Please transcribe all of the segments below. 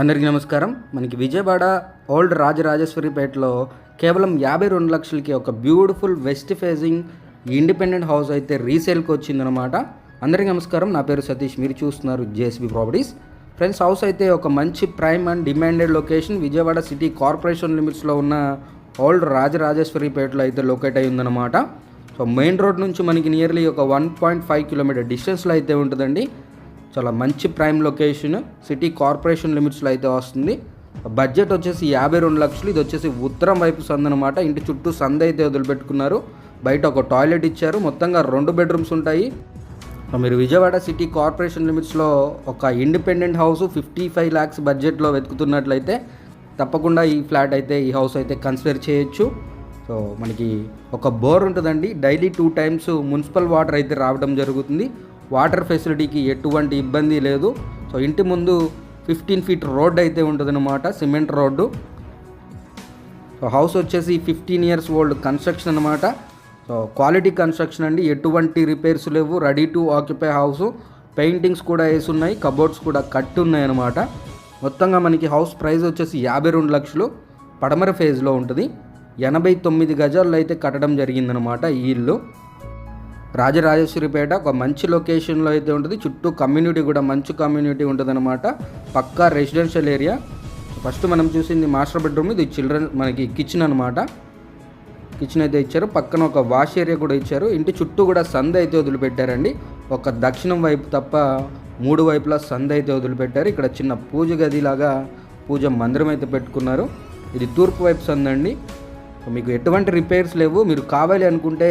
అందరికీ నమస్కారం. మనకి విజయవాడ ఓల్డ్ రాజరాజేశ్వరిపేటలో కేవలం యాభై రెండు లక్షలకి ఒక beautiful west facing independent house అయితే రీసేల్కి వచ్చిందనమాట అందరికీ నమస్కారం. నా పేరు సతీష్. మీరు చూస్తున్నారు జేసీబీ ప్రాపర్టీస్. ఫ్రెండ్స్ హౌస్ అయితే ఒక మంచి prime and demanded location. Vijayawada city corporation లిమిట్స్లో ఉన్న ఓల్డ్ రాజరాజేశ్వరిపేటలో అయితే లొకేట్ అయి ఉందన్నమాట. సో మెయిన్ రోడ్ నుంచి మనకి నియర్లీ ఒక వన్ పాయింట్ ఫైవ్ కిలోమీటర్ డిస్టెన్స్లో అయితే ఉంటుందండి. చాలా మంచి ప్రైమ్ లొకేషన్ సిటీ కార్పొరేషన్ లిమిట్స్లో అయితే వస్తుంది. బడ్జెట్ వచ్చేసి యాభై రెండు లక్షలు ఇది వచ్చేసి ఉత్తరం వైపు సందు అనమాట ఇంటి చుట్టూ సంద అయితే వదిలిపెట్టుకున్నారు. బయట ఒక టాయిలెట్ ఇచ్చారు. మొత్తంగా రెండు బెడ్రూమ్స్ ఉంటాయి. మీరు విజయవాడ సిటీ కార్పొరేషన్ లిమిట్స్లో ఒక independent house fifty five lakhs బడ్జెట్లో వెతుకుతున్నట్లయితే తప్పకుండా ఈ ఫ్లాట్ అయితే ఈ హౌస్ అయితే కన్సిడర్ చేయొచ్చు. సో మనకి ఒక బోర్ ఉంటుందండి. Daily two times municipal water అయితే రావడం జరుగుతుంది. వాటర్ ఫెసిలిటీకి ఎటువంటి ఇబ్బంది లేదు. సో ఇంటి ముందు ఫిఫ్టీన్ ఫీట్ రోడ్ అయితే ఉంటుందన్నమాట సిమెంట్ రోడ్డు. సో హౌస్ వచ్చేసి ఫిఫ్టీన్ ఇయర్స్ ఓల్డ్ కన్స్ట్రక్షన్ అనమాట సో క్వాలిటీ కన్స్ట్రక్షన్ అండి ఎటువంటి రిపేర్స్ లేవు ready to occupy house. Paintings కూడా వేసి ఉన్నాయి కబోర్డ్స్ కూడా కట్టి ఉన్నాయి అనమాట మొత్తంగా మనకి హౌస్ ప్రైస్ వచ్చేసి యాభై రెండు లక్షలు పడమర ఫేజ్లో ఉంటుంది. ఎనభై తొమ్మిది గజాల్లో అయితే కట్టడం జరిగిందనమాట ఈ ఇల్లు. రాజరాజేశ్వరిపేట ఒక మంచి లొకేషన్లో అయితే ఉంటుంది. చుట్టూ కమ్యూనిటీ కూడా మంచి కమ్యూనిటీ ఉంటుందన్నమాట. పక్కా రెసిడెన్షియల్ ఏరియా. ఫస్ట్ మనం చూసింది మాస్టర్ బెడ్రూమ్. ఇది చిల్డ్రన్ మనకి కిచెన్ అనమాట కిచెన్ అయితే ఇచ్చారు. పక్కన ఒక వాష్ ఏరియా కూడా ఇచ్చారు. ఇంటి చుట్టూ కూడా సంద అయితే వదిలిపెట్టారండి. ఒక దక్షిణం వైపు తప్ప మూడు వైపులా సంద అయితే వదిలిపెట్టారు. ఇక్కడ చిన్న పూజ గదిలాగా పూజ మందిరం అయితే పెట్టుకున్నారు. ఇది తూర్పు వైపు సంద అండి సో మీకు ఎటువంటి రిపేర్స్ లేవు. మీరు కావాలి అనుకుంటే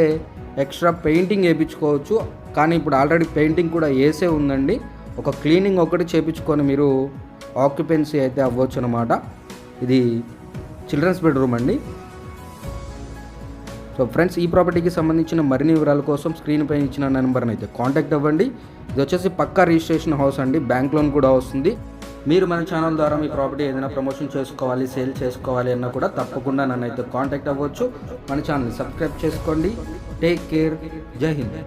ఎక్స్ట్రా పెయింటింగ్ వేయించుకోవచ్చు కానీ ఇప్పుడు ఆల్రెడీ పెయింటింగ్ కూడా వేసే ఉందండి. ఒక క్లీనింగ్ ఒకటి చేయించుకొని మీరు ఆక్యుపెన్సీ అయితే అవ్వచ్చు అనమాట ఇది చిల్డ్రన్స్ బెడ్రూమ్ అండి. సో ఫ్రెండ్స్ ఈ ప్రాపర్టీకి సంబంధించిన మరిన్ని వివరాల కోసం స్క్రీన్ పైన ఇచ్చిన నెంబర్ని అయితే కాంటాక్ట్ అవ్వండి. ఇది వచ్చేసి పక్కా రిజిస్ట్రేషన్ హౌస్ అండి. బ్యాంక్ లోన్ కూడా వస్తుంది. మీరు మన ఛానల్ ద్వారా మీ ప్రాపర్టీ ఏదైనా ప్రమోషన్ చేసుకోవాలి సేల్ చేసుకోవాలి అన్నా కూడా తప్పకుండా నన్ను అయితే కాంటాక్ట్ అవ్వచ్చు. మన ఛానల్ని సబ్స్క్రైబ్ చేసుకోండి. టేక్ కేర్ జై హింద్